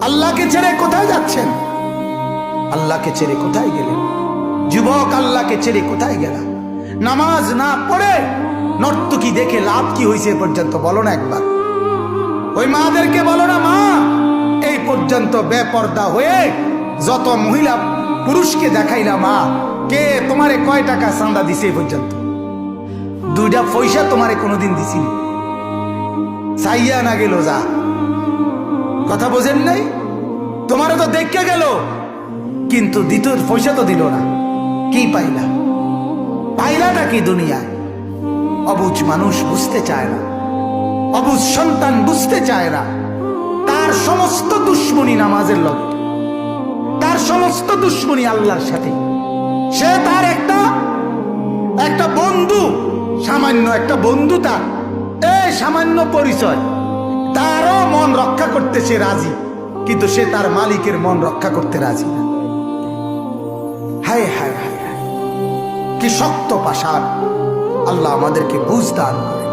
আল্লাহকে ছেড়ে কোথায় যাচ্ছেন? আল্লাহকে ছেড়ে কোথায় গেলেন? যুবক আল্লাহকে ছেড়ে কোথায় গেলাম? নামাজ না পড়ে নর্তকি দেখে লাভ কি হয়েছে পর্যন্ত বলো না একবার। ওই মাদেরকে বলো না, মা, এই পর্যন্ত বেপর্দা হয়ে যত মহিলা পুরুষকে দেখাইলা, মা, কে তোমারে কয় টাকা চান্দা দিছে এই পর্যন্ত? দুইটা পয়সা তোমারে কোনোদিন দিছিনি চাইয়া না গেল যা। কথা বোঝেন নাই? তোমারে তো দেখে গেল। কিন্তু দ্বিতীয় পয়সা তো দিল না। কি পাইলা? পাইলাটা কি দুনিয়ায়? অবুজ মানুষ বুঝতে চায় না। অবুজ সন্তান বুঝতে চায় না। তার সমস্ত দুশ্মনী নামাজের লগে। তার সমস্ত দুশ্মনী আল্লাহর সাথে। সে তার একটা একটা বন্ধু, সামান্য একটা বন্ধু তার। এ সামান্য পরিচয়। মন রক্ষা করতে সে রাজি, কিন্তু সে তার মালিকের মন রক্ষা করতে রাজি না। হায় হায় হায় কি শক্ত পাশার আল্লাহ আমাদেরকে বুঝ দান করে।